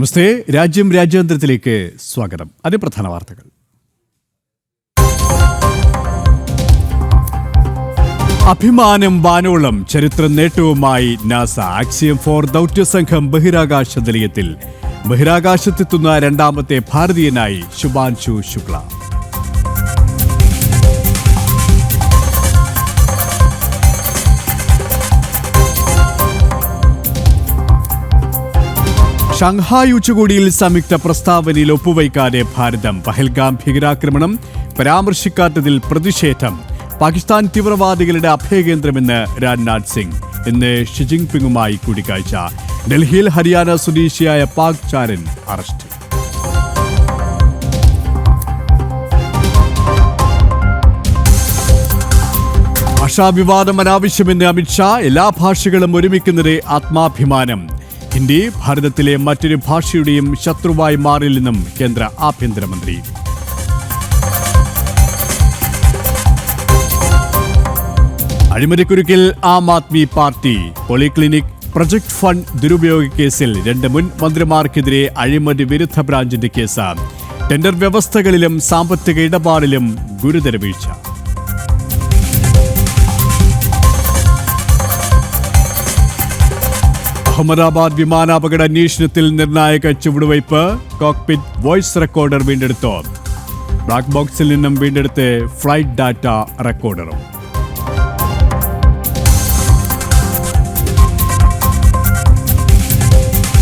നമസ്തേ. രാജ്യം രാജ്യാന്തരത്തിലേക്ക് സ്വാഗതം. അതിപ്രധാന വാർത്തകൾ. അഭിമാനം വാനോളം ചരിത്ര നേട്ടവുമായി നാസ. ആക്സിയം ഫോർ ദൗത്യസംഘം ബഹിരാകാശ നിലയത്തിൽ. ബഹിരാകാശത്തെത്തുന്ന രണ്ടാമത്തെ ഭാരതീയനായി ശുഭാൻശു ശുക്ല. ഷാങ്ഹായ് ഉച്ചകോടിയിൽ സംയുക്ത പ്രസ്താവനയിൽ ഒപ്പുവയ്ക്കാതെ ഭാരതം പഹൽഗാം ഭീകരാക്രമണം പരാമർശിക്കാത്തതിൽ പ്രതിഷേധം. പാകിസ്ഥാൻ തീവ്രവാദികളുടെ അഭയകേന്ദ്രമെന്ന് രാജ്നാഥ് സിംഗ്. ഇന്ന് ഷി ജിൻപിങ്ങുമായി കൂടിക്കാഴ്ച. ഡൽഹിയിൽ ഹരിയാന സ്വദേശിയായ പാക് ചാരൻ അറസ്റ്റ്. ഭാഷാവിവാദം അനാവശ്യമെന്ന് അമിത്ഷാ എല്ലാ ഭാഷകളും ഒരുമിക്കുന്നതേ ആത്മാഭിമാനം. ഹിന്ദി ഭാരതത്തിലെ മറ്റൊരു ഭാഷയുടെയും ശത്രുവായി മാറില്ലെന്നും കേന്ദ്ര ആഭ്യന്തരമന്ത്രി. അഴിമതിക്കുരുക്കിൽ Aam Aadmi party polyclinic project fund ദുരുപയോഗ കേസിൽ രണ്ട് മുൻ മന്ത്രിമാർക്കെതിരെ അഴിമതി വിരുദ്ധ ബ്രാഞ്ചിന്റെ കേസ് ടെൻഡർ വ്യവസ്ഥകളിലും സാമ്പത്തിക ഇടപാടിലും ഗുരുതര വീഴ്ച. അഹമ്മദാബാദ് വിമാനാപകട അന്വേഷണത്തിൽ നിർണായക ചുവടുവയ്പ് കോക്പിറ്റ് വോയിസ് റെക്കോർഡർ വീണ്ടെടുത്തു? ബ്ലാക്ക് ബോക്സിൽ നിന്നും വീണ്ടെടുത്ത് ഫ്ലൈറ്റ് ഡാറ്റ റെക്കോർഡറും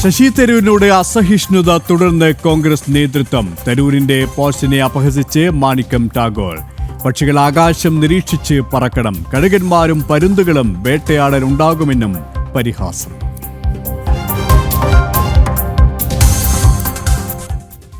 ശശി തരൂരിനോട് അസഹിഷ്ണുത തുടർന്ന് കോൺഗ്രസ് നേതൃത്വം തരൂരിന്റെ പോസ്റ്റിനെ അപഹസിച്ച് മാണിക്കം ടാഗോർ. പക്ഷികൾ ആകാശം നിരീക്ഷിച്ച് പറക്കണം. കഴുകന്മാരും പരുന്തുകളും വേട്ടയാടൽ ഉണ്ടാകുമെന്നും പരിഹാസം.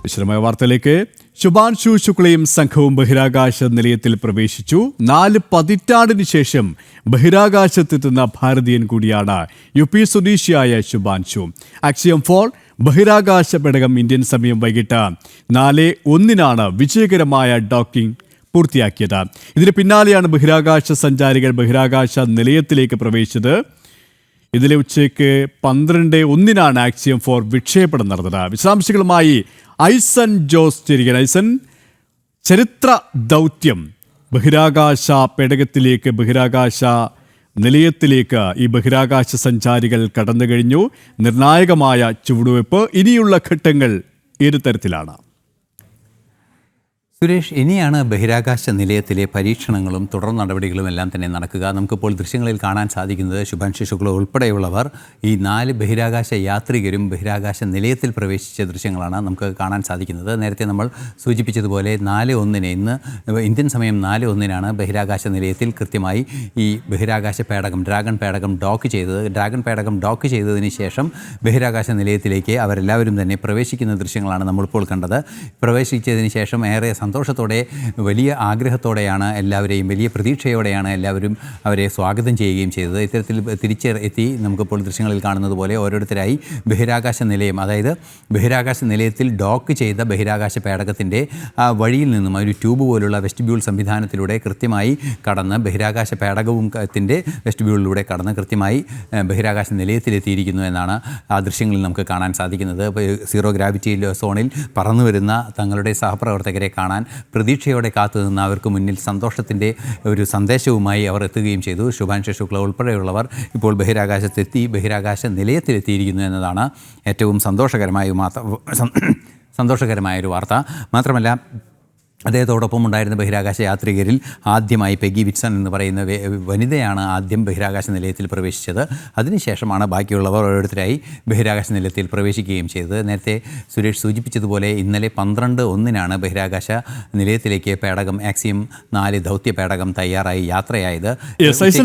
വിശദമായ വാർത്തയിലേക്ക്. ശുഭാൻഷു ശുക്ലയും സംഘവും ബഹിരാകാശ നിലയത്തിൽ പ്രവേശിച്ചു. നാല് പതിറ്റാണ്ടിന് ശേഷം ബഹിരാകാശത്തെത്തുന്ന ഭാരതീയൻ കൂടിയാണ് യു പി സ്വദേശിയായ ശുഭാൻഷു അക്ഷയം ഫോൾ ബഹിരാകാശ പേടകം ഇന്ത്യൻ സമയം വൈകിട്ട് നാല് ഒന്നിനാണ് വിജയകരമായ ഡോക്കിംഗ് പൂർത്തിയാക്കിയത്. ഇതിന് പിന്നാലെയാണ് ബഹിരാകാശ സഞ്ചാരികൾ ബഹിരാകാശ നിലയത്തിലേക്ക് പ്രവേശിച്ചത്. ഇതിലെ ഉച്ചയ്ക്ക് പന്ത്രണ്ട് ഒന്നിനാണ് ആക്സിയം ഫോർ വിക്ഷേപണം നടന്നത്. വിശദാംശങ്ങളുമായി ഐസൻ ജോസ് ചിരികൻ ഐസൻ ചരിത്ര ദൗത്യം ബഹിരാകാശ പേടകത്തിലേക്ക് ബഹിരാകാശ നിലയത്തിലേക്ക് ഈ ബഹിരാകാശ സഞ്ചാരികൾ കടന്നു കഴിഞ്ഞു നിർണായകമായ ചുവടുവയ്പ് ഇനിയുള്ള ഘട്ടങ്ങൾ ഏത് തരത്തിലാണ് സുരേഷ് ഇനിയാണ് ബഹിരാകാശ നിലയത്തിലെ പരീക്ഷണങ്ങളും തുടർ നടപടികളും എല്ലാം തന്നെ നടക്കുക. നമുക്കിപ്പോൾ ദൃശ്യങ്ങളിൽ കാണാൻ സാധിക്കുന്നത് ശുഭാൻഷി ശുക്ല ഉൾപ്പെടെയുള്ളവർ ഈ നാല് ബഹിരാകാശ യാത്രികരും ബഹിരാകാശ നിലയത്തിൽ പ്രവേശിച്ച ദൃശ്യങ്ങളാണ് നമുക്ക് കാണാൻ സാധിക്കുന്നത്. നേരത്തെ നമ്മൾ സൂചിപ്പിച്ചതുപോലെ നാല് ഒന്നിന് ഇന്ന് ഇന്ത്യൻ സമയം നാല് ഒന്നിനാണ് ബഹിരാകാശ നിലയത്തിൽ കൃത്യമായി ഈ ബഹിരാകാശ പേടകം ഡ്രാഗൺ പേടകം ഡോക്ക് ചെയ്തത്. ഡ്രാഗൺ പേടകം ഡോക്ക് ചെയ്തതിന് ശേഷം ബഹിരാകാശ നിലയത്തിലേക്ക് അവരെല്ലാവരും തന്നെ പ്രവേശിക്കുന്ന ദൃശ്യങ്ങളാണ് നമ്മളിപ്പോൾ കണ്ടത്. പ്രവേശിച്ചതിന് ശേഷം ഏറെ സന്തോഷത്തോടെ വലിയ ആഗ്രഹത്തോടെയാണ് എല്ലാവരെയും വലിയ പ്രതീക്ഷയോടെയാണ് എല്ലാവരും അവരെ സ്വാഗതം ചെയ്യുകയും ചെയ്തത്. ഇത്തരത്തിൽ തിരിച്ചെത്തി നമുക്കിപ്പോൾ ദൃശ്യങ്ങളിൽ കാണുന്നത് പോലെ ഓരോരുത്തരായി ബഹിരാകാശ നിലയം അതായത് ബഹിരാകാശ നിലയത്തിൽ ഡോക്ക് ചെയ്ത ബഹിരാകാശ പേടകത്തിന്റെ വഴിയിൽ നിന്നും ഒരു ട്യൂബ് പോലുള്ള വെസ്റ്റിബ്യൂൾ സംവിധാനത്തിലൂടെ കൃത്യമായി കടന്ന് ബഹിരാകാശ പേടകവും ത്തിന്റെ വെസ്റ്റിബ്യൂളിലൂടെ കടന്ന് കൃത്യമായി ബഹിരാകാശ നിലയത്തിലെത്തിയിരിക്കുന്നു എന്നാണ് ആ ദൃശ്യങ്ങളിൽ നമുക്ക് കാണാൻ സാധിക്കുന്നത്. സീറോ ഗ്രാവിറ്റി സോണിൽ പറന്നു വരുന്ന തങ്ങളുടെ സഹപ്രവർത്തകരെ കാണാൻ പ്രതീക്ഷയോടെ കാത്തു നിന്ന് അവർക്ക് മുന്നിൽ സന്തോഷത്തിന്റെ ഒരു സന്ദേശവുമായി അവർ എത്തുകയും ചെയ്തു. ശുഭാൻഷ ശുക്ല ഉൾപ്പെടെയുള്ളവർ ഇപ്പോൾ ബഹിരാകാശത്തെത്തി ബഹിരാകാശ നിലയത്തിലെത്തിയിരിക്കുന്നു എന്നതാണ് ഏറ്റവും സന്തോഷകരമായ മാത്ര സന്തോഷകരമായ ഒരു വാർത്ത. മാത്രമല്ല അദ്ദേഹത്തോടൊപ്പം ഉണ്ടായിരുന്ന ബഹിരാകാശ യാത്രികരിൽ ആദ്യമായി പെഗി വിറ്റ്സൺ എന്ന് പറയുന്ന വനിതയാണ് ആദ്യം ബഹിരാകാശ നിലയത്തിൽ പ്രവേശിച്ചത്. അതിനുശേഷമാണ് ബാക്കിയുള്ളവർ ഓരോരുത്തരായി ബഹിരാകാശ നിലയത്തിൽ പ്രവേശിക്കുകയും ചെയ്തത്. നേരത്തെ സുരേഷ് സൂചിപ്പിച്ചതുപോലെ ഇന്നലെ പന്ത്രണ്ട് ഒന്നിനാണ് ബഹിരാകാശ നിലയത്തിലേക്ക് പേടകം ആക്സിയം നാല് ദൗത്യ പേടകം തയ്യാറായി യാത്രയായത്.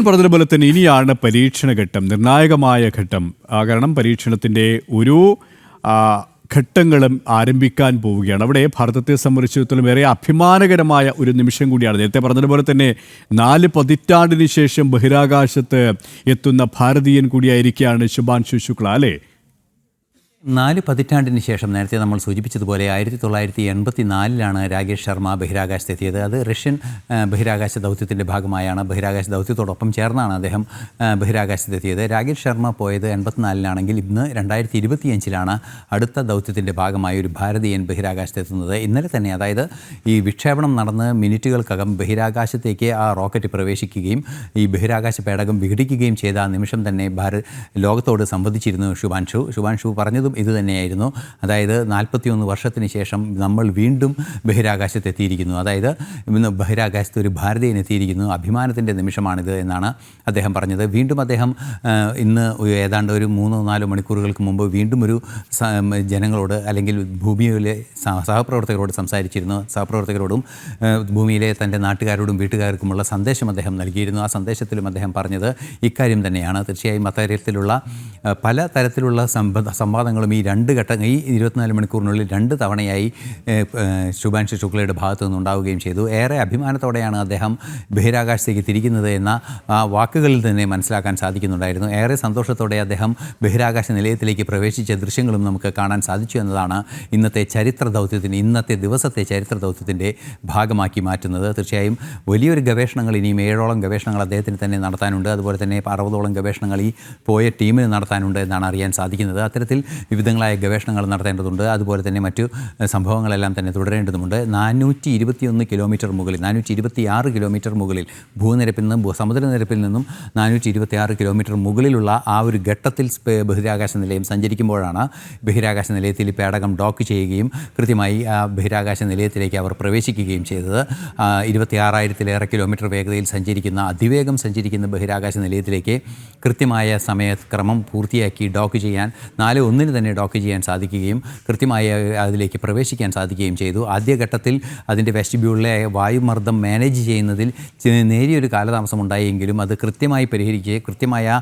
പറഞ്ഞതുപോലെ തന്നെ ഇനിയാണ് പരീക്ഷണ ഘട്ടം നിർണായകമായ ഘട്ടം. കാരണം പരീക്ഷണത്തിന്റെ ഒരു ഘട്ടങ്ങളും ആരംഭിക്കാൻ പോവുകയാണ്. അവിടെ ഭാരതത്തെ സംബന്ധിച്ചിടത്തോളം ഏറെ അഭിമാനകരമായ ഒരു നിമിഷം കൂടിയാണ്. നേരത്തെ പറഞ്ഞതുപോലെ തന്നെ നാല് പതിറ്റാണ്ടിന് ശേഷം ബഹിരാകാശത്ത് എത്തുന്ന ഭാരതീയൻ കൂടിയായിരിക്കുകയാണ് ശുഭാൻഷു ശുക്ല അല്ലേ? നാല് പതിറ്റാണ്ടിന് ശേഷം നേരത്തെ നമ്മൾ സൂചിപ്പിച്ചതുപോലെ ആയിരത്തി തൊള്ളായിരത്തി എൺപത്തി നാലിലാണ് രാകേഷ് ശർമ്മ ബഹിരാകാശത്തെത്തിയത്. അത് റഷ്യൻ ബഹിരാകാശ ദൗത്യത്തിന്റെ ഭാഗമായാണ്. ബഹിരാകാശ ദൗത്യത്തോടൊപ്പം ചേർന്നാണ് അദ്ദേഹം ബഹിരാകാശത്തെത്തിയത്. രാകേഷ് ശർമ്മ പോയത് എൺപത്തിനാലിലാണെങ്കിൽ ഇന്ന് രണ്ടായിരത്തി ഇരുപത്തിയഞ്ചിലാണ് അടുത്ത ദൗത്യത്തിന്റെ ഭാഗമായി ഒരു ഭാരതീയൻ ബഹിരാകാശത്തെത്തുന്നത്. ഇന്നലെ തന്നെ അതായത് ഈ വിക്ഷേപണം നടന്ന് മിനിറ്റുകൾക്കകം ബഹിരാകാശത്തേക്ക് ആ റോക്കറ്റ് പ്രവേശിക്കുകയും ഈ ബഹിരാകാശ പേടകം വിഘടിക്കുകയും ചെയ്ത ആ നിമിഷം തന്നെ ഭാരത് ലോകത്തോട് സംവദിച്ചിരുന്നു ശുഭാൻഷു. ശുഭാൻഷു പറഞ്ഞതും ഇത് തന്നെയായിരുന്നു. അതായത് നാൽപ്പത്തിയൊന്ന് വർഷത്തിന് ശേഷം നമ്മൾ വീണ്ടും ബഹിരാകാശത്തെത്തിയിരിക്കുന്നു അതായത് ഇന്ന് ബഹിരാകാശത്ത് ഒരു ഭാരതീയൻ എത്തിയിരിക്കുന്നു. അഭിമാനത്തിന്റെ നിമിഷമാണിത് എന്നാണ് അദ്ദേഹം പറഞ്ഞത്. വീണ്ടും അദ്ദേഹം ഇന്ന് ഏതാണ്ട് ഒരു മൂന്നോ നാലോ മണിക്കൂറുകൾക്ക് മുമ്പ് വീണ്ടും ഒരു ജനങ്ങളോട് അല്ലെങ്കിൽ ഭൂമിയിലെ സഹ- സഹപ്രവർത്തകരോട് സംസാരിച്ചിരുന്നു. സഹപ്രവർത്തകരോടും ഭൂമിയിലെ തന്റെ നാട്ടുകാരോടും വീട്ടുകാർക്കുമുള്ള സന്ദേശം അദ്ദേഹം നൽകിയിരുന്നു. ആ സന്ദേശത്തിലും അദ്ദേഹം പറഞ്ഞത് ഇക്കാര്യം തന്നെയാണ്. തീർച്ചയായും അത്തരത്തിലുള്ള പല തരത്തിലുള്ള സമ്പ ഈ രണ്ട് ഘട്ടങ്ങൾ ഈ ഇരുപത്തിനാല് മണിക്കൂറിനുള്ളിൽ രണ്ട് തവണയായി ശുഭാൻഷു ശുക്ലയുടെ ഭാഗത്തു നിന്നുണ്ടാവുകയും ചെയ്തു. ഏറെ അഭിമാനത്തോടെയാണ് അദ്ദേഹം ബഹിരാകാശത്തേക്ക് തിരിക്കുന്നത് എന്ന ആ വാക്കുകളിൽ തന്നെ മനസ്സിലാക്കാൻ സാധിക്കുന്നുണ്ടായിരുന്നു. ഏറെ സന്തോഷത്തോടെ അദ്ദേഹം ബഹിരാകാശ നിലയത്തിലേക്ക് പ്രവേശിച്ച ദൃശ്യങ്ങളും നമുക്ക് കാണാൻ സാധിച്ചു എന്നതാണ് ഇന്നത്തെ ചരിത്ര ദൗത്യത്തിന് ഇന്നത്തെ ദിവസത്തെ ചരിത്ര ദൗത്യത്തിന്റെ ഭാഗമാക്കി മാറ്റുന്നത്. തീർച്ചയായും വലിയൊരു ഗവേഷണങ്ങൾ ഇനിയും ഏഴോളം ഗവേഷണങ്ങൾ അദ്ദേഹത്തിന് തന്നെ നടത്താനുണ്ട്. അതുപോലെ തന്നെ അറുപതോളം ഗവേഷണങ്ങൾ ഈ പോയ ടീമിന് നടത്താനുണ്ട് എന്നാണ് അറിയാൻ സാധിക്കുന്നത്. അത്തരത്തിൽ വിവിധങ്ങളായ ഗവേഷണങ്ങൾ നടത്തേണ്ടതുണ്ട്. അതുപോലെ തന്നെ മറ്റു സംഭവങ്ങളെല്ലാം തന്നെ തുടരേണ്ടതുണ്ട് നാനൂറ്റി ഇരുപത്തിയൊന്ന് കിലോമീറ്റർ മുകളിൽ നാനൂറ്റി ഇരുപത്തി ആറ് കിലോമീറ്റർ മുകളിൽ ഭൂനിരപ്പിൽ നിന്നും സമുദ്രനിരപ്പിൽ നിന്നും നാനൂറ്റി ഇരുപത്തി ആറ് കിലോമീറ്റർ മുകളിലുള്ള ആ ഒരു ഘട്ടത്തിൽ ബഹിരാകാശ നിലയം സഞ്ചരിക്കുമ്പോഴാണ് ബഹിരാകാശ നിലയത്തിൽ പേടകം ഡോക്ക് ചെയ്യുകയും കൃത്യമായി ആ ബഹിരാകാശ നിലയത്തിലേക്ക് അവർ പ്രവേശിക്കുകയും ചെയ്തത്. ഇരുപത്തിയാറായിരത്തിലേറെ കിലോമീറ്റർ വേഗതയിൽ സഞ്ചരിക്കുന്ന അതിവേഗം സഞ്ചരിക്കുന്ന ബഹിരാകാശ നിലയത്തിലേക്ക് കൃത്യമായ സമയക്രമം പൂർത്തിയാക്കി ഡോക്ക് ചെയ്യാൻ നാല് ഒന്നിന് തന്നെ ഡോക്ക് ചെയ്യാൻ സാധിക്കുകയും കൃത്യമായി അതിലേക്ക് പ്രവേശിക്കാൻ സാധിക്കുകയും ചെയ്തു. ആദ്യഘട്ടത്തിൽ അതിന്റെ വെസ്റ്റിബ്യൂളിലെ വായുമർദ്ദം മാനേജ് ചെയ്യുന്നതിൽ നേരിയൊരു കാലതാമസം ഉണ്ടായെങ്കിലും അത് കൃത്യമായി പരിഹരിച്ച് കൃത്യമായ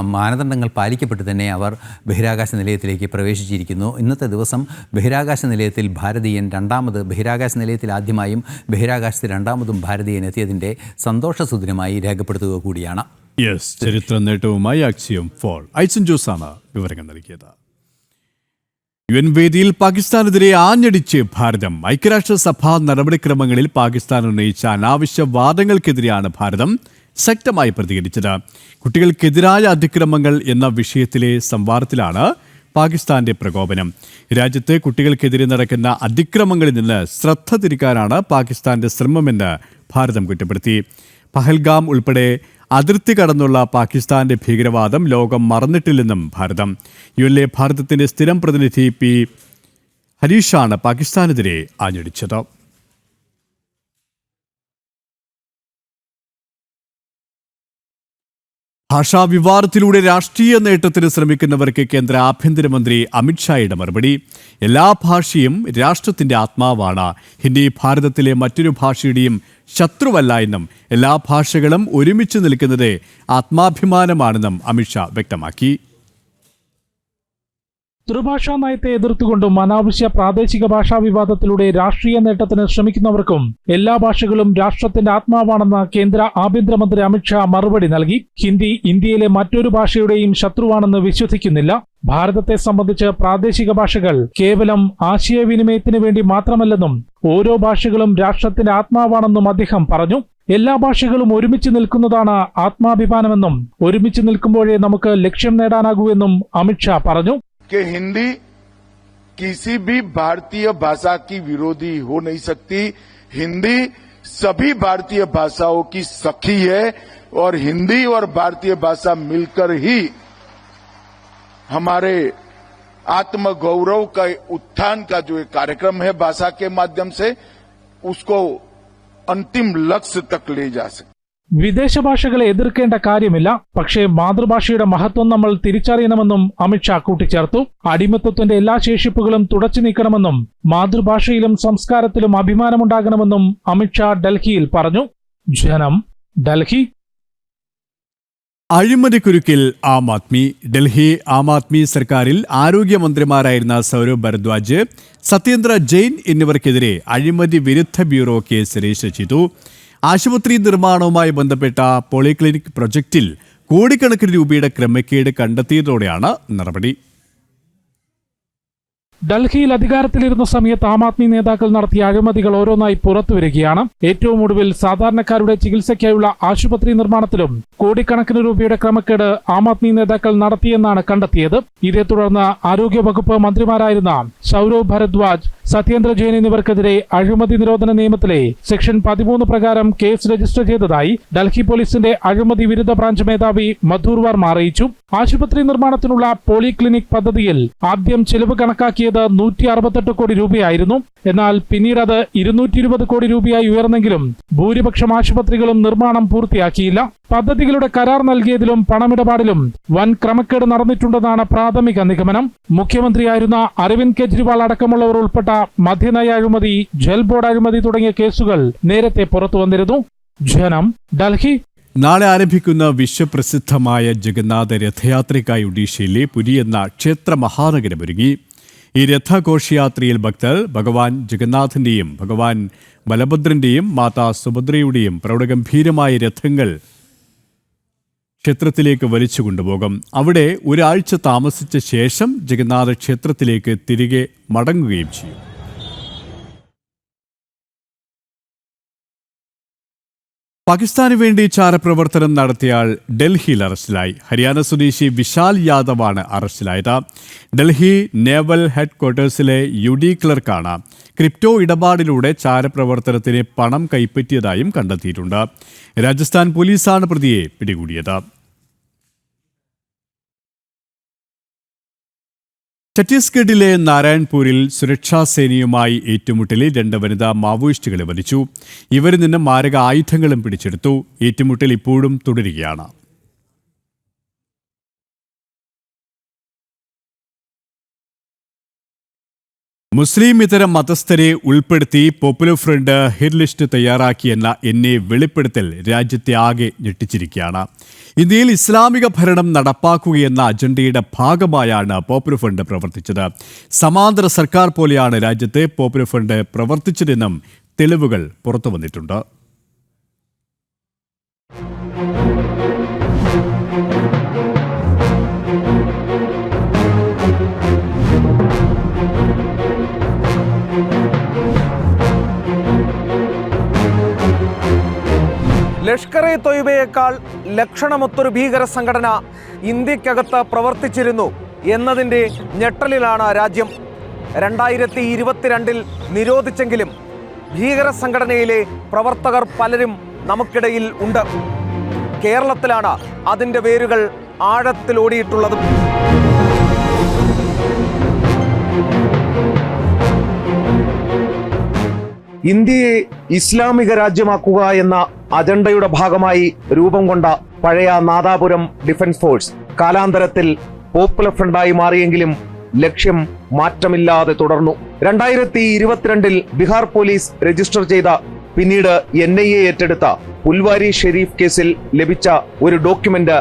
മാനദണ്ഡങ്ങൾ പാലിക്കപ്പെട്ട് തന്നെ അവർ ബഹിരാകാശ നിലയത്തിലേക്ക് പ്രവേശിച്ചിരിക്കുന്നു. ഇന്നത്തെ ദിവസം ബഹിരാകാശ നിലയത്തിൽ ഭാരതീയൻ രണ്ടാമത് ബഹിരാകാശ നിലയത്തിൽ ആദ്യമായും ബഹിരാകാശത്ത് രണ്ടാമതും ഭാരതീയൻ എത്തിയതിന്റെ സന്തോഷസുദിനമായി രേഖപ്പെടുത്തുക കൂടിയാണ്. യെസ് ചരിത്ര നേട്ടവുമായി അക്സിയം ഫോൾ. ഐസൻ ജോസാണ് വിവരങ്ങൾ നൽകിയത്. യു എൻ വേദിയിൽ പാകിസ്ഥാനെതിരെ ആഞ്ഞടിച്ച് ഭാരതം. ഐക്യരാഷ്ട്രസഭാ നടപടിക്രമങ്ങളിൽ പാകിസ്ഥാൻ ഉന്നയിച്ച അനാവശ്യ വാദങ്ങൾക്കെതിരെയാണ് ഭാരതം ശക്തമായി പ്രതികരിച്ചത്. കുട്ടികൾക്കെതിരായ അതിക്രമങ്ങൾ എന്ന വിഷയത്തിലെ സംവാദത്തിലാണ് പാകിസ്ഥാന്റെ പ്രകോപനം. രാജ്യത്ത് കുട്ടികൾക്കെതിരെ നടക്കുന്ന അതിക്രമങ്ങളിൽ നിന്ന് ശ്രദ്ധ തിരിക്കാനാണ് പാകിസ്ഥാന്റെ ശ്രമമെന്ന് ഭാരതം കുറ്റപ്പെടുത്തി. പഹൽഗാം ഉൾപ്പെടെ അതിർത്തി കടന്നുള്ള പാകിസ്ഥാന്റെ ഭീകരവാദം ലോകം മറന്നിട്ടില്ലെന്നും ഭാരതം. യു എൽ എ ഭാരതത്തിന്റെ സ്ഥിരം പ്രതിനിധി പി ഹരീഷാണ് പാകിസ്ഥാനെതിരെ ആഞ്ഞടിച്ചത്. ഭാഷാ വിവാദത്തിലൂടെ രാഷ്ട്രീയ നേട്ടത്തിന് ശ്രമിക്കുന്നവർക്ക് കേന്ദ്ര ആഭ്യന്തരമന്ത്രി അമിത്ഷായുടെ മറുപടി. എല്ലാ ഭാഷയും രാഷ്ട്രത്തിന്റെ ആത്മാവാണ്. ഹിന്ദി ഭാരതത്തിലെ മറ്റൊരു ഭാഷയുടെയും ശത്രുവല്ല എന്നും എല്ലാ ഭാഷകളും ഒരുമിച്ച് നിൽക്കുന്നത് ആത്മാഭിമാനമാണെന്നും അമിത്ഷാ വ്യക്തമാക്കി. ത്രിഭാഷാ നയത്തെ എതിർത്തുകൊണ്ടും അനാവശ്യ പ്രാദേശിക ഭാഷാ വിവാദത്തിലൂടെ രാഷ്ട്രീയ നേട്ടത്തിന് ശ്രമിക്കുന്നവർക്കും എല്ലാ ഭാഷകളും രാഷ്ട്രത്തിന്റെ ആത്മാവാണെന്ന കേന്ദ്ര ആഭ്യന്തരമന്ത്രി അമിത്ഷാ മറുപടി നൽകി. ഹിന്ദി ഇന്ത്യയിലെ മറ്റൊരു ഭാഷയുടെയും ശത്രുവാണെന്ന് വിശ്വസിക്കുന്നില്ല. ഭാരതത്തെ സംബന്ധിച്ച് പ്രാദേശിക ഭാഷകൾ കേവലം ആശയവിനിമയത്തിന് വേണ്ടി മാത്രമല്ലെന്നും ഓരോ ഭാഷകളും രാഷ്ട്രത്തിന്റെ ആത്മാവാണെന്നും അദ്ദേഹം പറഞ്ഞു. എല്ലാ ഭാഷകളും ഒരുമിച്ച് നിൽക്കുന്നതാണ് ആത്മാഭിമാനമെന്നും ഒരുമിച്ച് നിൽക്കുമ്പോഴേ നമുക്ക് ലക്ഷ്യം നേടാനാകൂ എന്നും അമിത്ഷാ പറഞ്ഞു. कि हिंदी किसी भी भारतीय भाषा की विरोधी हो नहीं सकती। हिंदी सभी भारतीय भाषाओं की सखी है और हिंदी और भारतीय भाषा मिलकर ही हमारे आत्म गौरव का उत्थान का जो एक कार्यक्रम है भाषा के माध्यम से, उसको अंतिम लक्ष्य तक ले जा सकते। വിദേശ ഭാഷകളെ എതിർക്കേണ്ട കാര്യമില്ല പക്ഷേ മാതൃഭാഷയുടെ മഹത്വം നമ്മൾ തിരിച്ചറിയണമെന്നും അമിത്ഷാ കൂട്ടിച്ചേർത്തു. അടിമത്വത്തിന്റെ എല്ലാ ശേഷിപ്പുകളും തുടച്ചു നീക്കണമെന്നും മാതൃഭാഷയിലും സംസ്കാരത്തിലും അഭിമാനമുണ്ടാകണമെന്നും അമിത്ഷാ ഡൽഹിയിൽ പറഞ്ഞു. ജനം ഡൽഹി. അഴിമതിക്കുരുക്കിൽ ആം ആദ്മി ഡൽഹി ആം ആദ്മി സർക്കാരിൽ ആരോഗ്യമന്ത്രിമാരായിരുന്ന സൗരവ് ഭരദ്വാജ് സത്യേന്ദ്ര ജെയിൻ എന്നിവർക്കെതിരെ അഴിമതി വിരുദ്ധ ബ്യൂറോ കേസ് രജിസ്റ്റർ ചെയ്തു. ആശുപത്രി നിർമ്മാണവുമായി ബന്ധപ്പെട്ട പോളിക്ലിനിക് പ്രൊജക്റ്റിൽ കോടിക്കണക്കിന് രൂപയുടെ ക്രമക്കേട് കണ്ടെത്തിയതോടെയാണ് നടപടി. ഡൽഹിയിൽ അധികാരത്തിലിരുന്ന സമയത്ത് ആം ആദ്മി നേതാക്കൾ നടത്തിയ അഴിമതികൾ ഓരോന്നായി പുറത്തുവരികയാണ് ഏറ്റവും ഒടുവിൽ സാധാരണക്കാരുടെ ചികിത്സയ്ക്കായുള്ള ആശുപത്രി നിർമ്മാണത്തിലും കോടിക്കണക്കിന് രൂപയുടെ ക്രമക്കേട് ആം ആദ്മി നേതാക്കൾ നടത്തിയെന്നാണ് കണ്ടെത്തിയത്. ഇതേ തുടർന്ന് ആരോഗ്യവകുപ്പ് മന്ത്രിമാരായിരുന്ന സൗരവ് ഭരദ്വാജ് സത്യേന്ദ്ര ജെയിൻ എന്നിവർക്കെതിരെ അഴിമതി നിരോധന നിയമത്തിലെ സെക്ഷൻ പതിമൂന്ന് പ്രകാരം കേസ് രജിസ്റ്റർ ചെയ്തതായി ഡൽഹി പോലീസിന്റെ അഴിമതി വിരുദ്ധ ബ്രാഞ്ച് മേധാവി മധൂർ വർമ്മ അറിയിച്ചു. ആശുപത്രി നിർമ്മാണത്തിനുള്ള പോളിക്ലിനിക് പദ്ധതിയിൽ ആദ്യം ചെലവ് കണക്കാക്കിയത് നൂറ്റി അറുപത്തെട്ട് കോടി രൂപയായിരുന്നു. എന്നാൽ പിന്നീട് അത് ഇരുന്നൂറ്റി ഇരുപത് കോടി രൂപയായി ഉയർന്നെങ്കിലും ഭൂരിപക്ഷം ആശുപത്രികളും നിർമ്മാണം പൂർത്തിയാക്കിയില്ല. പദ്ധതികളുടെ കരാർ നൽകിയതിലും പണമിടപാടിലും വൻ ക്രമക്കേട് നടന്നിട്ടുണ്ടെന്നാണ് പ്രാഥമിക നിഗമനം. മുഖ്യമന്ത്രിയായിരുന്ന അരവിന്ദ് കെജ്രിവാൾ അടക്കമുള്ളവർ ഉൾപ്പെട്ട മദ്യനയ അഴിമതി ജൽ ബോർഡ് അഴിമതി തുടങ്ങിയ കേസുകൾ നേരത്തെ പുറത്തു വന്നിരുന്നു. ജനം ഡൽഹി. നാളെ ആരംഭിക്കുന്ന വിശ്വപ്രസിദ്ധമായ ജഗന്നാഥ രഥയാത്രയ്ക്കായി ഒഡീഷയിലെ പുരി എന്ന ക്ഷേത്ര മഹാനഗരം ഒരുങ്ങി ഈ രഥഘോഷയാത്രയിൽ ഭക്തർ ഭഗവാൻ ജഗന്നാഥന്റെയും ഭഗവാൻ ബലഭദ്രന്റെയും മാതാ സുഭദ്രയുടെയും പ്രൗഢഗംഭീരമായ രഥങ്ങൾ ക്ഷേത്രത്തിലേക്ക് വലിച്ചു കൊണ്ടുപോകും. അവിടെ ഒരാഴ്ച താമസിച്ച ശേഷം ജഗന്നാഥ ക്ഷേത്രത്തിലേക്ക് തിരികെ മടങ്ങുകയും ചെയ്യും. പാകിസ്ഥാന് വേണ്ടി ചാരപ്രവർത്തനം നടത്തിയാൾ ഡൽഹിയിൽ അറസ്റ്റിലായി. ഹരിയാന സ്വദേശി വിശാൽ യാദവാണ് അറസ്റ്റിലായത്. ഡൽഹി നേവൽ ഹെഡ്ക്വാർട്ടേഴ്സിലെ യു ഡി ക്ലർക്കാണ് ക്രിപ്റ്റോ ഇടപാടിലൂടെ ചാരപ്രവർത്തനത്തിന് പണം കൈപ്പറ്റിയതായും കണ്ടെത്തിയിട്ടുണ്ട്. രാജസ്ഥാൻ പോലീസാണ് പ്രതിയെ പിടികൂടിയത്. ഛത്തീസ്ഗഡിലെ നാരായൺപൂരിൽ സുരക്ഷാ സേനയുമായി ഏറ്റുമുട്ടലിൽ രണ്ട് വനിതാ മാവോയിസ്റ്റുകളെ വധിച്ചു. ഇവരിൽ നിന്ന് മാരക ആയുധങ്ങളും പിടിച്ചെടുത്തു. ഏറ്റുമുട്ടൽ ഇപ്പോഴും തുടരുകയാണ്. മുസ്ലിം ഇതര മതസ്ഥരെ ഉൾപ്പെടുത്തി പോപ്പുലർ ഫ്രണ്ട് ഹിറ്റ് ലിസ്റ്റ് തയ്യാറാക്കിയെന്ന എന്നെ വെളിപ്പെടുത്തൽ രാജ്യത്തെ ആകെ ഞെട്ടിച്ചിരിക്കുകയാണ്. ഇന്ത്യയിൽ ഇസ്ലാമിക ഭരണം നടപ്പാക്കുകയെന്ന അജണ്ടയുടെ ഭാഗമായാണ് പോപ്പുലർ ഫ്രണ്ട് പ്രവർത്തിച്ചത്. സമാന്തര സർക്കാർ പോലെയാണ് രാജ്യത്തെ പോപ്പുലർ ഫ്രണ്ട് പ്രവർത്തിച്ചതെന്നും തെളിവുകൾ പുറത്തു വന്നിട്ടുണ്ട് ലഷ്കർ എ തൊയ്ബയേക്കാൾ ലക്ഷണമൊത്തൊരു ഭീകര സംഘടന ഇന്ത്യക്കകത്ത് പ്രവർത്തിച്ചിരുന്നു എന്നതിന്റെ ഞെട്ടലിലാണ് രാജ്യം. രണ്ടായിരത്തി ഇരുപത്തിരണ്ടിൽ നിരോധിച്ചെങ്കിലും ഭീകര സംഘടനയിലെ പ്രവർത്തകർ പലരും നമുക്കിടയിൽ ഉണ്ട്. കേരളത്തിലാണ് അതിന്റെ വേരുകൾ ആഴത്തിലോടിയിട്ടുള്ളതും ഇന്ത്യയെ ഇസ്ലാമിക രാജ്യമാക്കുക എന്ന അജണ്ടയുടെ ഭാഗമായി രൂപം കൊണ്ട പഴയ നാദാപുരം ഡിഫൻസ് ഫോഴ്സ് കാലാന്തരത്തിൽ പോപ്പുലർ ഫ്രണ്ടായി മാറിയെങ്കിലും ലക്ഷ്യം മാറ്റമില്ലാതെ തുടർന്നു. രണ്ടായിരത്തി ഇരുപത്തിരണ്ടിൽ ബീഹാർ പോലീസ് രജിസ്റ്റർ ചെയ്ത പിന്നീട് എൻ ഐ എ ഏറ്റെടുത്ത പുൽവാരി ഷെരീഫ് കേസിൽ ലഭിച്ച ഒരു ഡോക്യുമെന്റ്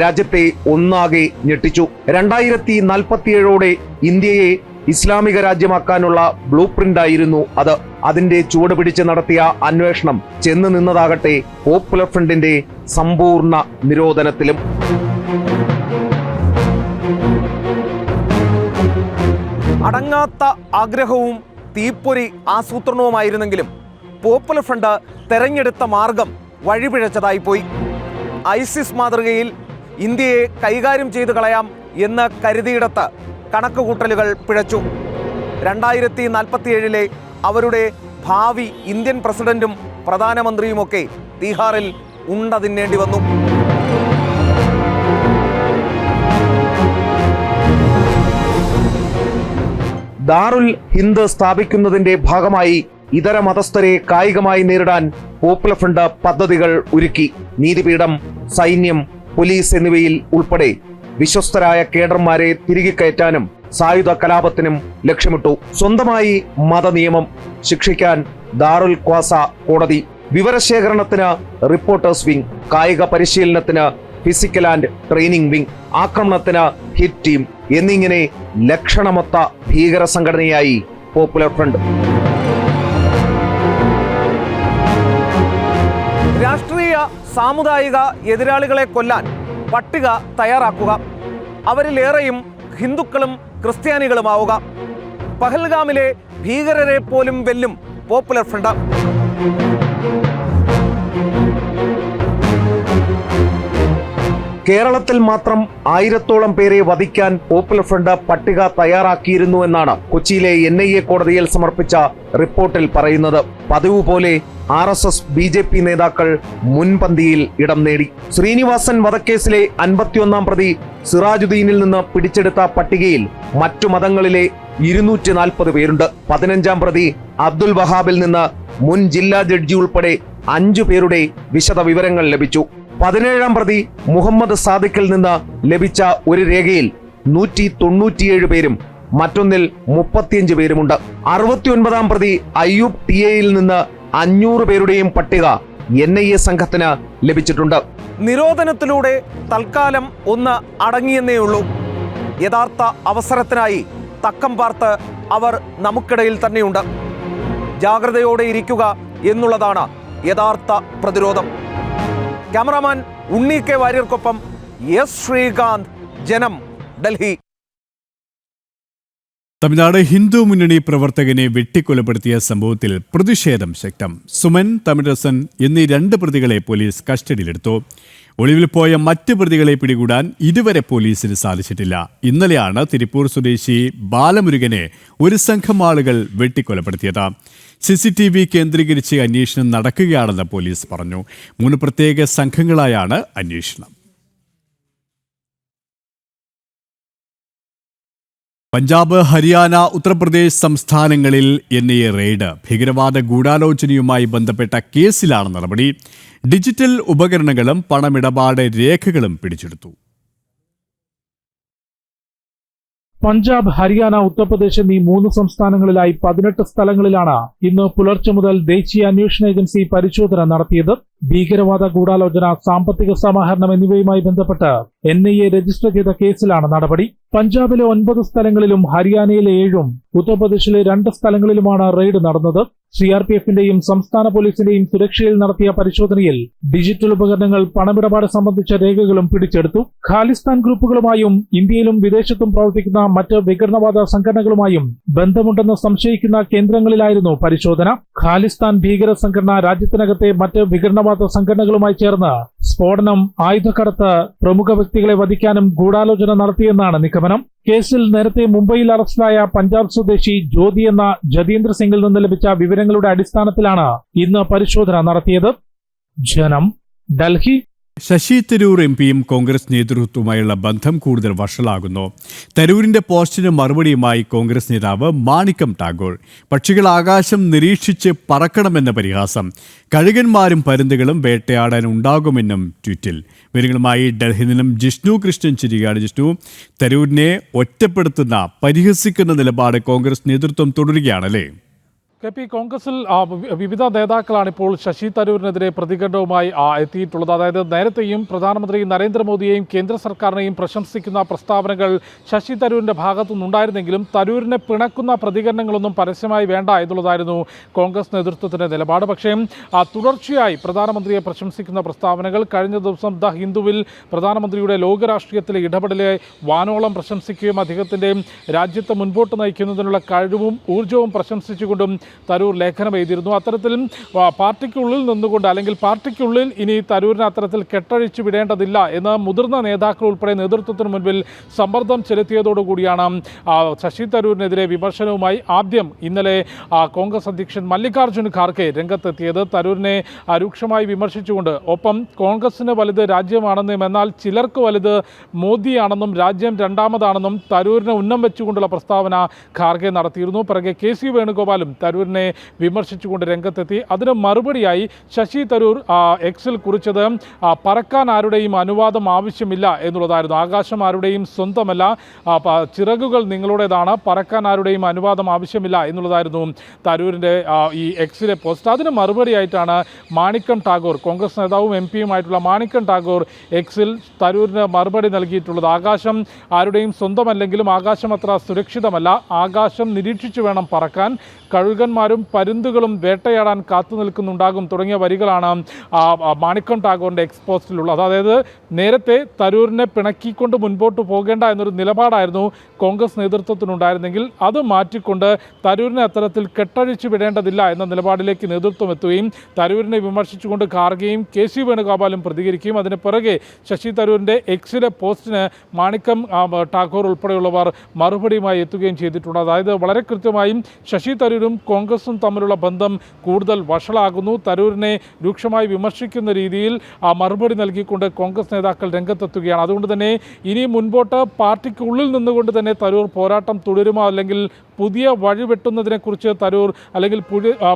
രാജ്യത്തെ ഒന്നാകെ ഞെട്ടിച്ചു. രണ്ടായിരത്തി നാൽപ്പത്തിയേഴോടെ ഇന്ത്യയെ ഇസ്ലാമിക രാജ്യമാക്കാനുള്ള ബ്ലൂ പ്രിന്റ് ആയിരുന്നു അത്. അതിന്റെ ചുവട് പിടിച്ച് നടത്തിയ അന്വേഷണം ചെന്ന് നിന്നതാകട്ടെ പോപ്പുലർ ഫ്രണ്ടിന്റെ സമ്പൂർണ നിരോധനത്തിലും. അടങ്ങാത്ത ആഗ്രഹവും തീപ്പൊരി ആസൂത്രണവുമായിരുന്നെങ്കിലും പോപ്പുലർ ഫ്രണ്ട് തെരഞ്ഞെടുത്ത മാർഗം വഴിപിഴച്ചതായി പോയി. ഐസിസ് മാതൃകയിൽ ഇന്ത്യയെ കൈകാര്യം ചെയ്തു കളയാം എന്ന് കരുതിയിടത്ത് കണക്കുകൂട്ടലുകൾ പിഴച്ചു. രണ്ടായിരത്തി നാൽപ്പത്തിയേഴിലെ അവരുടെ ഭാവി ഇന്ത്യൻ പ്രസിഡന്റും പ്രധാനമന്ത്രിയുമൊക്കെ തീഹാറിൽ ഉണ്ട തിന്നേണ്ടി വന്നു. ദാറുൽ ഹിന്ദ് സ്ഥാപിക്കുന്നതിന്റെ ഭാഗമായി ഇതര മതസ്ഥരെ കായികമായി നേരിടാൻ പോപ്പുലർ ഫ്രണ്ട് പദ്ധതികൾ ഒരുക്കി. നീതിപീഠം സൈന്യം പോലീസ് എന്നിവയിൽ ഉൾപ്പെടെ വിശ്വസ്തരായ കേഡർമാരെ തിരികെ കയറ്റാനും സായുധ കലാപത്തിനും ലക്ഷ്യമിട്ടു. സ്വന്തമായി മതനിയമം ശിക്ഷിക്കാൻ ദാറുൽ ക്വാസ കോടതി. വിവരശേഖരണത്തിന് റിപ്പോർട്ടേഴ്സ് വിംഗ് കായിക പരിശീലനത്തിന് ഫിസിക്കൽ ആൻഡ് ട്രെയിനിങ് വിംഗ് ആക്രമണത്തിന് ഹിറ്റ് ടീം എന്നിങ്ങനെ ലക്ഷണമൊത്ത ഭീകര സംഘടനയായി പോപ്പുലർ ഫ്രണ്ട്. രാഷ്ട്രീയ സാമുദായിക എതിരാളികളെ കൊല്ലാൻ പട്ടിക തയ്യാറാക്കുക. അവരിലേറെയും ഹിന്ദുക്കളും ക്രിസ്ത്യാനികളുമാവുക. പഹൽഗാമിലെ ഭീകരരെ പോലും വെല്ലും പോപ്പുലർ ഫ്രണ്ട്. കേരളത്തിൽ മാത്രം ആയിരത്തോളം പേരെ വധിക്കാൻ പോപ്പുലർ ഫ്രണ്ട് പട്ടിക തയ്യാറാക്കിയിരുന്നു എന്നാണ് കൊച്ചിയിലെ എൻ കോടതിയിൽ സമർപ്പിച്ച റിപ്പോർട്ടിൽ പറയുന്നത്. പതിവ് പോലെ R S S B J P നേതാക്കൾ മുൻപന്തിയിൽ ഇടം നേടി. ശ്രീനിവാസൻ വധക്കേസിലെ അൻപത്തിയൊന്നാം പ്രതി സിറാജുദ്ദീനിൽ നിന്ന് പിടിച്ചെടുത്ത പട്ടികയിൽ മറ്റു മതങ്ങളിലെ ഇരുന്നൂറ്റി നാൽപ്പത് പേരുണ്ട്. പതിനഞ്ചാം പ്രതി അബ്ദുൽ വഹാബിൽ നിന്ന് മുൻ ജില്ലാ ജഡ്ജി ഉൾപ്പെടെ അഞ്ചു പേരുടെ വിശദ വിവരങ്ങൾ ലഭിച്ചു. പതിനേഴാം പ്രതി മുഹമ്മദ് സാദിഖിൽ നിന്ന് ലഭിച്ച ഒരു രേഖയിൽ നൂറ്റി തൊണ്ണൂറ്റിയേഴ് പേരും മറ്റൊന്നിൽ മുപ്പത്തിയഞ്ച് പേരുമുണ്ട്. അറുപത്തിയൊൻപതാം പ്രതി അയ്യൂബ് ടി എയിൽ നിന്ന് അഞ്ഞൂറ് പേരുടെയും പട്ടിക എൻ ഐ എ സംഘത്തിന് ലഭിച്ചിട്ടുണ്ട്. നിരോധനത്തിലൂടെ തൽക്കാലം ഒന്ന് അടങ്ങിയെന്നേ ഉള്ളൂ. യഥാർത്ഥ അവസരത്തിനായി തക്കം പാർത്ത് അവർ നമുക്കിടയിൽ തന്നെയുണ്ട്. ജാഗ്രതയോടെ ഇരിക്കുക എന്നുള്ളതാണ് യഥാർത്ഥ പ്രതിരോധം. ക്യാമറാമാൻ ഉണ്ണി കെ വാര്യർക്കൊപ്പം എസ് ശ്രീകാന്ത് ജനം ഡൽഹി. തമിഴ്നാട് ഹിന്ദു മുന്നണി പ്രവർത്തകനെ വെട്ടിക്കൊലപ്പെടുത്തിയ സംഭവത്തിൽ പ്രതിഷേധം ശക്തം. സുമൻ തമിഴസൻ എന്നീ രണ്ട് പ്രതികളെ പോലീസ് കസ്റ്റഡിയിലെടുത്തു. ഒളിവിൽ പോയ മറ്റ് പ്രതികളെ പിടികൂടാൻ ഇതുവരെ പോലീസിന് സാധിച്ചിട്ടില്ല. ഇന്നലെയാണ് തിരുപ്പൂർ സ്വദേശി ബാലമുരുകനെ ഒരു സംഘം ആളുകൾ വെട്ടിക്കൊലപ്പെടുത്തിയത്. സി സി ടി വി കേന്ദ്രീകരിച്ച് അന്വേഷണം നടക്കുകയാണെന്ന് പോലീസ് പറഞ്ഞു. മൂന്ന് പ്രത്യേക സംഘങ്ങളായാണ് അന്വേഷണം. പഞ്ചാബ് ഹരിയാന ഉത്തർപ്രദേശ് സംസ്ഥാനങ്ങളിൽ എൻ ഐ എ റെയ്ഡ് ഭീകരവാദ ഗൂഢാലോചനയുമായി ബന്ധപ്പെട്ട കേസിലാണ് നടപടി. ഡിജിറ്റൽ ഉപകരണങ്ങളും പണമിടപാട് രേഖകളും പിടിച്ചെടുത്തു. പഞ്ചാബ് ഹരിയാന ഉത്തർപ്രദേശ് എന്നീ മൂന്ന് സംസ്ഥാനങ്ങളിലായി പതിനെട്ട് സ്ഥലങ്ങളിലാണ് ഇന്ന് പുലർച്ചെ മുതൽ ദേശീയ അന്വേഷണ ഏജൻസി പരിശോധന നടത്തിയത്. ഭീകരവാദ ഗൂഢാലോചന സാമ്പത്തിക സമാഹരണം എന്നിവയുമായി ബന്ധപ്പെട്ട് എൻ ഐ എ രജിസ്റ്റർ ചെയ്ത കേസിലാണ് നടപടി. പഞ്ചാബിലെ ഒൻപത് സ്ഥലങ്ങളിലും ഹരിയാനയിലെ ഏഴും ഉത്തർപ്രദേശിലെ രണ്ട് സ്ഥലങ്ങളിലുമാണ് റെയ്ഡ് നടന്നത്. സി ആർ പി എഫിന്റെയും സംസ്ഥാന പോലീസിന്റെയും സുരക്ഷയിൽ നടത്തിയ പരിശോധനയിൽ ഡിജിറ്റൽ ഉപകരണങ്ങൾ പണമിടപാട് സംബന്ധിച്ച രേഖകളും പിടിച്ചെടുത്തു. ഖാലിസ്ഥാൻ ഗ്രൂപ്പുകളുമായും ഇന്ത്യയിലും വിദേശത്തും പ്രവർത്തിക്കുന്ന മറ്റ് വിഘടനവാദ സംഘടനകളുമായും ബന്ധമുണ്ടെന്ന് സംശയിക്കുന്ന കേന്ദ്രങ്ങളിലായിരുന്നു പരിശോധന. ഖാലിസ്ഥാൻ ഭീകര സംഘടന രാജ്യത്തിനകത്തെ മറ്റ് വിഘടനവാദ സംഘടനകളുമായി ചേർന്ന് സ്ഫോടനം ആയുധക്കടത്ത് പ്രമുഖ വ്യക്തികളെ വധിക്കാനും ഗൂഢാലോചന നടത്തിയെന്നാണ് നിഗമനം. കേസിൽ നേരത്തെ മുംബൈയിൽ അറസ്റ്റിലായ പഞ്ചാബ് സ്വദേശി ജ്യോതി എന്ന ജതീന്ദ്ര സിംഗിൽ നിന്ന് ലഭിച്ച വിവരങ്ങളുടെ അടിസ്ഥാനത്തിലാണ് ഇന്ന് പരിശോധന നടത്തിയത്. ജനം ഡൽഹി ശശി തരൂർ എം പിയും കോൺഗ്രസ് നേതൃത്വവുമായുള്ള ബന്ധം കൂടുതൽ വഷളാകുന്നു. തരൂരിന്റെ പോസ്റ്റിന് മറുപടിയുമായി കോൺഗ്രസ് നേതാവ് മാണിക്കം ടാഗോർ. പക്ഷികൾ ആകാശം നിരീക്ഷിച്ച് പറക്കണമെന്ന പരിഹാസം. കഴുകന്മാരും പരുന്തുകളും വേട്ടയാടാൻ ഉണ്ടാകുമെന്നും ട്വീറ്റിൽ. വിവരങ്ങളുമായി ഡൽഹിയിൽ നിന്നും ജിഷ്ണു കൃഷ്ണൻ ചിരികയാണ് ജിഷ്ണു തരൂരിനെ ഒറ്റപ്പെടുത്തുന്ന പരിഹസിക്കുന്ന നിലപാട് കോൺഗ്രസ് നേതൃത്വം തുടരുകയാണല്ലേ? കെ പി കോൺഗ്രസിൽ വിവിധ നേതാക്കളാണ് ഇപ്പോൾ ശശി തരൂരിനെതിരെ പ്രതികരണവുമായി എത്തിയിട്ടുള്ളത്. അതായത് നേരത്തെയും പ്രധാനമന്ത്രി നരേന്ദ്രമോദിയെയും കേന്ദ്ര സർക്കാരിനെയും പ്രശംസിക്കുന്ന പ്രസ്താവനകൾ ശശി തരൂരിന്റെ ഭാഗത്തു നിന്നുണ്ടായിരുന്നെങ്കിലും തരൂരിനെ പിണക്കുന്ന പ്രതികരണങ്ങളൊന്നും പരസ്യമായി വേണ്ട എന്നുള്ളതായിരുന്നു കോൺഗ്രസ് നേതൃത്വത്തിന്റെ നിലപാട്. പക്ഷേ തുടർച്ചയായി പ്രധാനമന്ത്രിയെ പ്രശംസിക്കുന്ന പ്രസ്താവനകൾ കഴിഞ്ഞ ദിവസം ദ ഹിന്ദുവിൽ പ്രധാനമന്ത്രിയുടെ ലോകരാഷ്ട്രീയത്തിലെ ഇടപെടലെ വാനോളം പ്രശംസിക്കുകയും അദ്ദേഹത്തിന്റെ രാജ്യത്തെ മുൻപോട്ട് നയിക്കുന്നതിനുള്ള കഴിവും ഊർജവും പ്രശംസിച്ചുകൊണ്ടും തരൂർ ലേഖനം എഴുതിയിരുന്നു. അത്തരത്തിൽ പാർട്ടിക്കുള്ളിൽ നിന്നുകൊണ്ട് അല്ലെങ്കിൽ പാർട്ടിക്കുള്ളിൽ ഇനി തരൂരിനെ അത്തരത്തിൽ കെട്ടഴിച്ചു വിടേണ്ടതില്ല എന്ന് മുതിർന്ന നേതാക്കൾ ഉൾപ്പെടെ നേതൃത്വത്തിന് മുൻപിൽ സമ്മർദ്ദം ചെലുത്തിയതോടുകൂടിയാണ് ശശി തരൂരിനെതിരെ വിമർശനവുമായി ആദ്യം ഇന്നലെ കോൺഗ്രസ് അധ്യക്ഷൻ മല്ലികാർജുൻ ഖാർഗെ രംഗത്തെത്തിയത്. തരൂരിനെ അരൂക്ഷമായി രൂക്ഷമായി വിമർശിച്ചുകൊണ്ട് ഒപ്പം കോൺഗ്രസിന് വലുത് രാജ്യമാണെന്നും എന്നാൽ ചിലർക്ക് വലുത് മോദിയാണെന്നും രാജ്യം രണ്ടാമതാണെന്നും തരൂരിനെ ഉന്നം വെച്ചുകൊണ്ടുള്ള പ്രസ്താവന ഖാർഗെ നടത്തിയിരുന്നു. പിറകെ കെ സി വേണുഗോപാലും തരൂരിനെ വിമർശിച്ചുകൊണ്ട് രംഗത്തെത്തി. അതിന് മറുപടിയായി ശശി തരൂർ എക്സിൽ കുറിച്ചത് പറക്കാൻ ആരുടെയും അനുവാദം ആവശ്യമില്ല എന്നുള്ളതായിരുന്നു. ആകാശം ആരുടെയും സ്വന്തമല്ല ചിറകുകൾ നിങ്ങളുടേതാണ് പറക്കാൻ ആരുടെയും അനുവാദം ആവശ്യമില്ല എന്നുള്ളതായിരുന്നു തരൂരിന്റെ ഈ എക്സിലെ പോസ്റ്റ്. അതിന് മറുപടിയായിട്ടാണ് മാണിക്കം ടാഗോർ കോൺഗ്രസ് നേതാവും എം പിയുമായിട്ടുള്ള മാണിക്കം ടാഗോർ എക്സിൽ തരൂരിന് മറുപടി നൽകിയിട്ടുള്ളത്. ആകാശം ആരുടെയും സ്വന്തമല്ലെങ്കിലും ആകാശം അത്ര സുരക്ഷിതമല്ല. ആകാശം നിരീക്ഷിച്ചു വേണം പറക്കാൻ. കഴുകൻ കള്ളന്മാരും പരുന്തുകളും വേട്ടയാടാൻ കാത്തു നിൽക്കുന്നുണ്ടാകും തുടങ്ങിയ വരികളാണ് മാണിക്കം ടാഗോറിന്റെ എക്സ്പോസ്റ്റിലുള്ളത് അതായത് നേരത്തെ തരൂരിനെ പിണക്കിക്കൊണ്ട് മുൻപോട്ട് പോകേണ്ട എന്നൊരു നിലപാടായിരുന്നു കോൺഗ്രസ് നേതൃത്വത്തിനുണ്ടായിരുന്നെങ്കിൽ അത് മാറ്റിക്കൊണ്ട് തരൂരിനെ അത്തരത്തിൽ കെട്ടഴിച്ചു വിടേണ്ടതില്ല എന്ന നിലപാടിലേക്ക് നേതൃത്വം എത്തുകയും തരൂരിനെ വിമർശിച്ചുകൊണ്ട് ഖാർഗെയും കെ സി വേണുഗോപാലും പ്രതികരിക്കുകയും അതിന് പിറകെ ശശി തരൂരിന്റെ എക്സിലെ പോസ്റ്റിന് മാണിക്കം ടാഗോർ ഉൾപ്പെടെയുള്ളവർ മറുപടിയുമായി എത്തുകയും ചെയ്തിട്ടുണ്ട്. അതായത് വളരെ കൃത്യമായും ശശി തരൂരും തമ്മിലുള്ള ബന്ധം കൂടുതൽ വഷളാകുന്നു. തരൂരിനെ രൂക്ഷമായി വിമർശിക്കുന്ന രീതിയിൽ ആ മറുപടി നൽകിക്കൊണ്ട് കോൺഗ്രസ് നേതാക്കൾ രംഗത്തെത്തുകയാണ്. അതുകൊണ്ട് തന്നെ ഇനി മുൻപോട്ട് പാർട്ടിക്കുള്ളിൽ നിന്നുകൊണ്ട് തന്നെ തരൂർ പോരാട്ടം തുടരുമോ? അല്ലെങ്കിൽ പുതിയ വഴി വെട്ടുന്നതിനെക്കുറിച്ച് തരൂർ അല്ലെങ്കിൽ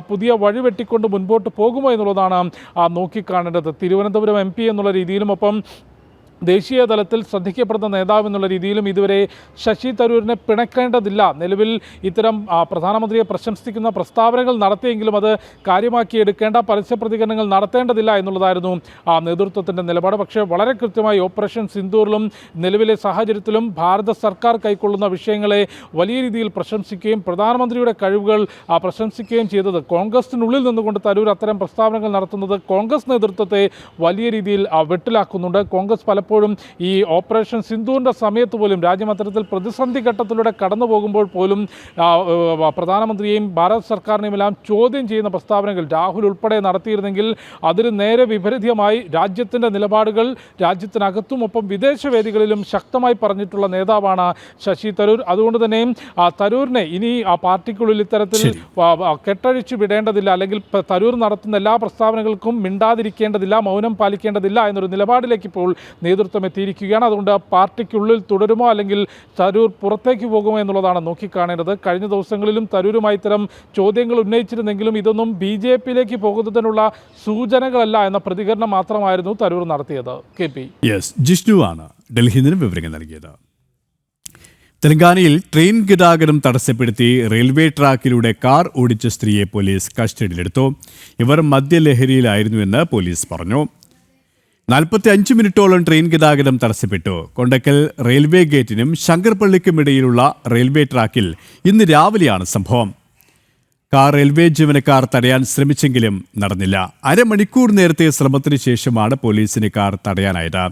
പുതിയ വഴി വെട്ടിക്കൊണ്ട് മുൻപോട്ട് പോകുമോ എന്നുള്ളതാണ് നോക്കിക്കാണേണ്ടത്. തിരുവനന്തപുരം എം എന്നുള്ള രീതിയിലും ഒപ്പം ദേശീയ തലത്തിൽ ശ്രദ്ധിക്കപ്പെടുന്ന നേതാവ് എന്നുള്ള രീതിയിലും ഇതുവരെ ശശി തരൂരിനെ പിണക്കേണ്ടതില്ല. നിലവിൽ ഇത്തരം പ്രധാനമന്ത്രിയെ പ്രശംസിക്കുന്ന പ്രസ്താവനകൾ നടത്തിയെങ്കിലും അത് കാര്യമാക്കിയെടുക്കേണ്ട പരസ്യ പ്രതികരണങ്ങൾ നടത്തേണ്ടതില്ല എന്നുള്ളതായിരുന്നു ആ നേതൃത്വത്തിന്റെ നിലപാട്. പക്ഷേ വളരെ കൃത്യമായി ഓപ്പറേഷൻ സിന്ദൂറിലും നിലവിലെ സാഹചര്യത്തിലും ഭാരത സർക്കാർ കൈക്കൊള്ളുന്ന വിഷയങ്ങളെ വലിയ രീതിയിൽ പ്രശംസിക്കുകയും പ്രധാനമന്ത്രിയുടെ കഴിവുകൾ പ്രശംസിക്കുകയും ചെയ്തത് കോൺഗ്രസിനുള്ളിൽ നിന്നുകൊണ്ട് തരൂർ അത്തരം പ്രസ്താവനകൾ നടത്തുന്നത് കോൺഗ്രസ് നേതൃത്വത്തെ വലിയ രീതിയിൽ വെട്ടിലാക്കുന്നുണ്ട്. കോൺഗ്രസ് പലപ്പോഴും ഈ ഓപ്പറേഷൻ സിന്ധുവിന്റെ സമയത്ത് പോലും രാജ്യം അത്തരത്തിൽ പ്രതിസന്ധി ഘട്ടത്തിലൂടെ കടന്നു പോകുമ്പോൾ പോലും പ്രധാനമന്ത്രിയെയും ഭാരത് സർക്കാരിനെയും എല്ലാം ചോദ്യം ചെയ്യുന്ന പ്രസ്താവനകൾ രാഹുൽ ഉൾപ്പെടെ നടത്തിയിരുന്നെങ്കിൽ അതിന് നേരെ വിപരീതമായി രാജ്യത്തിന്റെ നിലപാടുകൾ രാജ്യത്തിനകത്തും ഒപ്പം വിദേശ വേദികളിലും ശക്തമായി പറഞ്ഞിട്ടുള്ള നേതാവാണ് ശശി തരൂർ. അതുകൊണ്ട് തന്നെ തരൂരിനെ ഇനി ആ പാർട്ടിക്കുള്ളിൽ ഇത്തരത്തിൽ കെട്ടഴിച്ചു വിടേണ്ടതില്ല അല്ലെങ്കിൽ തരൂർ നടത്തുന്ന എല്ലാ പ്രസ്താവനകൾക്കും മിണ്ടാതിരിക്കേണ്ടതില്ല മൗനം പാലിക്കേണ്ടതില്ല എന്നൊരു നിലപാടിലേക്ക് ഇപ്പോൾ നേതൃത്വം എത്തിയിരിക്കുകയാണ്. അതുകൊണ്ട് പാർട്ടിക്കുള്ളിൽ തുടരുമോ അല്ലെങ്കിൽ തരൂർ പുറത്തേക്ക് പോകുമോ എന്നുള്ളതാണ് നോക്കിക്കാണേണ്ടത്. കഴിഞ്ഞ ദിവസങ്ങളിലും തരൂരുമായി ഇത്തരം ചോദ്യങ്ങൾ ഉന്നയിച്ചിരുന്നെങ്കിലും ഇതൊന്നും ബി ജെ പിയിലേക്ക് പോകുന്നതിനുള്ള സൂചനകളല്ല എന്ന പ്രതികരണം മാത്രമായിരുന്നു തരൂർ നടത്തിയത്. K P. യെസ് ജിഷ്ണു ആണ് ഡൽഹിയിൽ നിന്ന് വിവരങ്ങൾ നൽകിയത്. തെലങ്കാനയിൽ ട്രെയിൻ ഗതാഗതം തടസ്സപ്പെടുത്തി റെയിൽവേ ട്രാക്കിലൂടെ കാർ ഓടിച്ച സ്ത്രീയെ പോലീസ് കസ്റ്റഡിയിലെടുത്തു. ഇവർ മദ്യലഹരിയിലായിരുന്നുവെന്ന് പോലീസ് പറഞ്ഞു. നാൽപ്പത്തി അഞ്ച് മിനിറ്റോളം ട്രെയിൻ ഗതാഗതം തടസ്സപ്പെട്ടു. കൊണ്ടക്കൽ റെയിൽവേ ഗേറ്റിനും ശങ്കർപള്ളിക്കും ഇടയിലുള്ള റെയിൽവേ ട്രാക്കിൽ ഇന്ന് രാവിലെയാണ് സംഭവം. കാർ റെയിൽവേ ജീവനക്കാർ തടയാൻ ശ്രമിച്ചെങ്കിലും നടന്നില്ല. അരമണിക്കൂർ നേരത്തെ ശ്രമത്തിന് ശേഷമാണ് പോലീസിന് കാർ തടയാനായത്.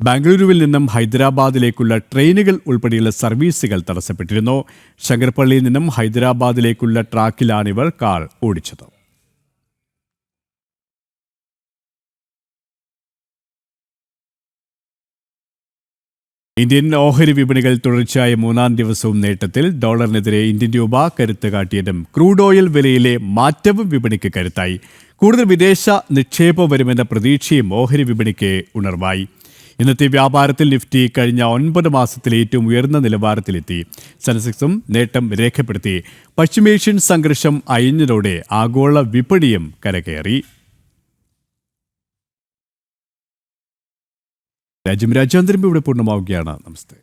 ബാംഗ്ലൂരുവിൽ നിന്നും ഹൈദരാബാദിലേക്കുള്ള ട്രെയിനുകൾ ഉൾപ്പെടെയുള്ള സർവീസുകൾ തടസ്സപ്പെട്ടിരുന്നു. ശങ്കർപള്ളിയിൽ നിന്നും ഹൈദരാബാദിലേക്കുള്ള ട്രാക്കിലാണിവർ കാർ ഓടിച്ചത്. ഇന്ത്യൻ ഓഹരി വിപണികൾ തുടർച്ചയായ മൂന്നാം ദിവസവും നേട്ടത്തിൽ ഡോളറിനെതിരെ ഇന്ത്യൻ രൂപ കരുത്ത് കാട്ടിയതും ക്രൂഡ് ഓയിൽ വിലയിലെ മാറ്റവും വിപണിക്ക് കരുത്തായി. കൂടുതൽ വിദേശ നിക്ഷേപം വരുമെന്ന പ്രതീക്ഷയും ഓഹരി വിപണിക്ക് ഉണർവായി. ഇന്നത്തെ വ്യാപാരത്തിൽ നിഫ്റ്റി കഴിഞ്ഞ ഒൻപത് മാസത്തിലെ ഏറ്റവും ഉയർന്ന നിലവാരത്തിലെത്തി. സെൻസെക്സും നേട്ടം രേഖപ്പെടുത്തി. പശ്ചിമേഷ്യൻ സംഘർഷം അയഞ്ഞതോടെ ആഗോള വിപണിയും കരകയറി. രാജ്യം രാജ്യാന്തരം ഇവിടെ പൂർണമാവുകയാണ്. നമസ്തേ.